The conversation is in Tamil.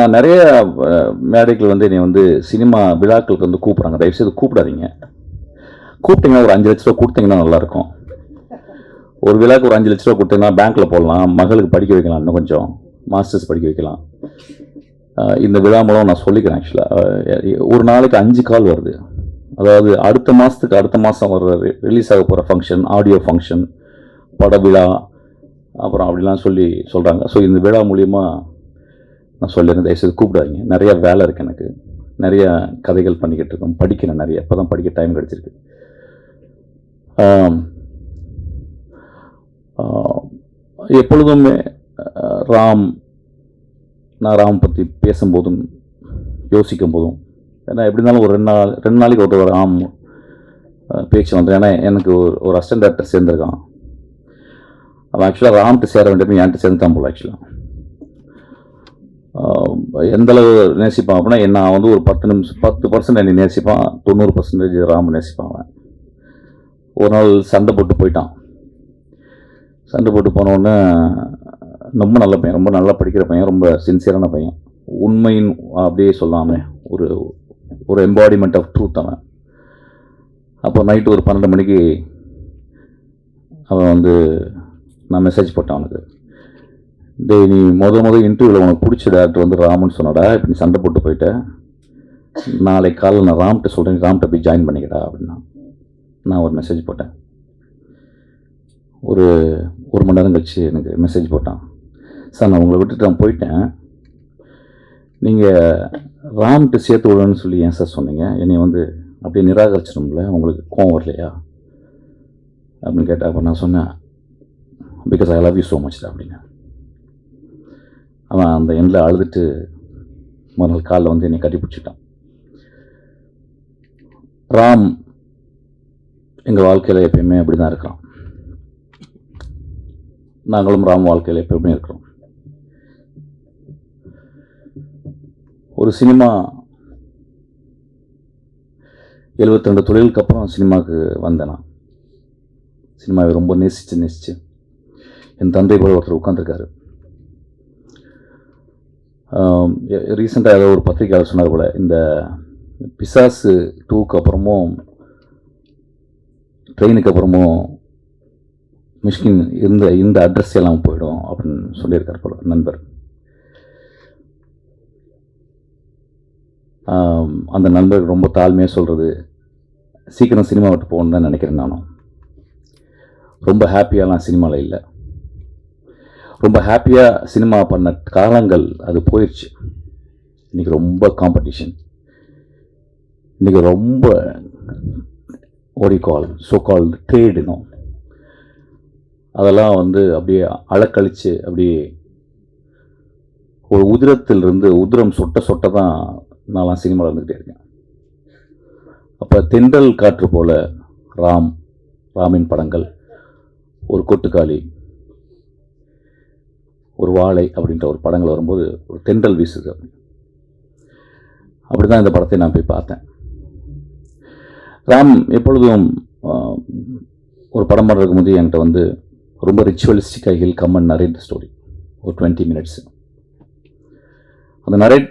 நான் நிறைய மேடைகள் வந்து என்னை வந்து சினிமா விழாக்களுக்கு வந்து கூப்பிட்றாங்க. தயவுசெய்து கூப்பிடாதீங்க. கூப்பிட்டீங்கன்னா ஒரு அஞ்சு லட்ச ரூபா கொடுத்தீங்கன்னா நல்லாயிருக்கும். ஒரு விழாக்கு ஒரு அஞ்சு லட்ச ரூபா கொடுத்தீங்கன்னா பேங்க்கில் போடலாம் மகளுக்கு படிக்க வைக்கலாம் இன்னும் கொஞ்சம் மாஸ்டர்ஸ் படிக்க வைக்கலாம். இந்த விழா மூலம் நான் சொல்லிக்கிறேன் ஆக்சுவலாக ஒரு நாளைக்கு அஞ்சு கால் வருது. அதாவது அடுத்த மாதத்துக்கு அடுத்த மாதம் வர ரிலீஸ் ஆக போகிற ஃபங்க்ஷன் ஆடியோ ஃபங்க்ஷன் பட விழா அப்புறம் அப்படிலாம் சொல்லி சொல்கிறாங்க ஸோ இந்த விழா மூலியமாக நான் சொல்லியிருந்தேன் தயவுசெய்து கூப்பிடாதீங்க. நிறையா வேலை இருக்குது எனக்கு. நிறையா கதைகள் பண்ணிக்கிட்டு இருக்கோம். படிக்கிறேன் நிறைய. இப்போ தான் படிக்க டைம் கிடச்சிருக்கு. எப்பொழுதுமே ராம் நான் ராம் பற்றி பேசும்போதும் யோசிக்கும் போதும் ஏன்னா எப்படி இருந்தாலும் ஒரு ரெண்டு நாள் ரெண்டு நாளைக்கு ஒரு ஒரு ராம் பேச்சு வந்து ஏன்னா எனக்கு ஒரு ஒரு அசிஸ்டன்ட் டேரக்டர் சேர்ந்துருக்கான். அவன் ஆக்சுவலாக ராம்கிட்ட சேர வேண்டியது என்கிட்ட சேர்ந்துட்டான் போல ஆக்சுவலாக எந்த அளவு நேசிப்பான் அப்படின்னா என்ன வந்து ஒரு பத்து நிமிஷம் பத்து பர்சன்ட் என்னை நேசிப்பான் தொண்ணூறு பர்சன்டேஜ் ராம் நேசிப்பான் அவன். ஒரு நாள் சண்டை போட்டு போயிட்டான். சண்டை போட்டு போனோடனே ரொம்ப நல்ல பையன் ரொம்ப நல்லா படிக்கிற பையன் ரொம்ப சின்சியரான பையன். உண்மையின் அப்படியே சொல்லாமே ஒரு ஒரு எம்பாடிமெண்ட் ஆஃப் ட்ரூத் அவன். அப்போ நைட்டு ஒரு பன்னெண்டு மணிக்கு அவன் வந்து நான் மெசேஜ் போட்டேன் அவனுக்கு. டேய் நீ முத முத இன்டர்வியூவில் உனக்கு பிடிச்ச டேரக்டர் வந்து ராமன் சொன்னடா இப்போ நீ சண்டை போட்டு போயிட்டேன் நாளைக்கு காலையில் நான் ராம்கிட்ட சொல்கிறேன் ராம்கிட்ட போய் ஜாயின் பண்ணிக்கடா அப்படின்னா. நான் ஒரு மெசேஜ் போட்டேன். ஒரு ஒரு மணி நேரம் கழிச்சு எனக்கு மெசேஜ் போட்டான். சார் நான் உங்களை விட்டுட்டு நான் போயிட்டேன். நீங்கள் ராம்கிட்ட சேர்த்து விடுன்னு சொல்லி ஏன் சார் சொன்னீங்க? என்னை வந்து அப்படியே நிராகரிச்சிடும்ல உங்களுக்கு கோவம் வரலையா? அப்படின்னு கேட்டால் அப்போ நான் சொன்னேன் because I love you so much அப்படின்னு. அந்த எண்ணில் அழுதுட்டு மறுநாள் காலில் வந்து என்னை கட்டி பிடிச்சிட்டான். ராம் எங்கள் வாழ்க்கையில் எப்பயுமே அப்படி தான் இருக்கிறோம் நாங்களும் ராம் வாழ்க்கையில் எப்பயுமே இருக்கிறோம். ஒரு சினிமா எழுபத்தி ரெண்டு தொழிலுக்கு அப்புறம் சினிமாவுக்கு வந்தேன் நான். சினிமாவை ரொம்ப நேசித்து நேசித்து என் தந்தை போல் ஒருத்தர் உட்காந்துருக்காரு ரீசெண்டாக ஏதோ ஒரு பத்திரிகையாளர் சொன்னார் போல இந்த பிசாசு டூக்கு அப்புறமும் ட்ரெயினுக்கு அப்புறமும் மிஷ்கின் இந்த இந்த அட்ரஸ் எல்லாம் போயிடும் அப்படின்னு சொல்லியிருக்கார் போல நண்பர். அந்த நண்பர் ரொம்ப தாழ்மையாக சொல்கிறது சீக்கிரம் சினிமா விட்டு போகணுன்னு தான் நினைக்கிறேன் நானும். ரொம்ப ஹாப்பியாலாம் சினிமாவில் இல்லை. ரொம்ப ஹாப்பியாக சினிமா பண்ண காலங்கள் அது போயிடுச்சு இன்றைக்கி ரொம்ப காம்படிஷன் இன்றைக்கி ரொம்ப ஓடிகால் ஸோ கால் ட்ரேடுனும் அதெல்லாம் வந்து அப்படியே அளக்கழித்து அப்படியே ஒரு உதிரத்திலிருந்து உதிரம் சொட்ட சொட்ட தான் நான்லாம் சினிமாவில் இருந்துக்கிட்டே இருக்கேன். அப்போ தென்றல் காற்று போல ராம் ராமின் படங்கள் ஒரு கொட்டுக்காளி ஒரு வாழை அப்படின்ற ஒரு படங்கள் வரும்போது ஒரு தென்றல் வீசுது அப்படி. அப்படி தான் இந்த படத்தை நான் போய் பார்த்தேன். ராம் எப்பொழுதும் ஒரு படம் பண்ணுறதுக்கு முந்தைய என்கிட்ட வந்து ரொம்ப ரிச்சுவலிஸ்டிக்காக he'll come and narrate story ஒரு டுவெண்ட்டி மினிட்ஸ் அந்த நரேட்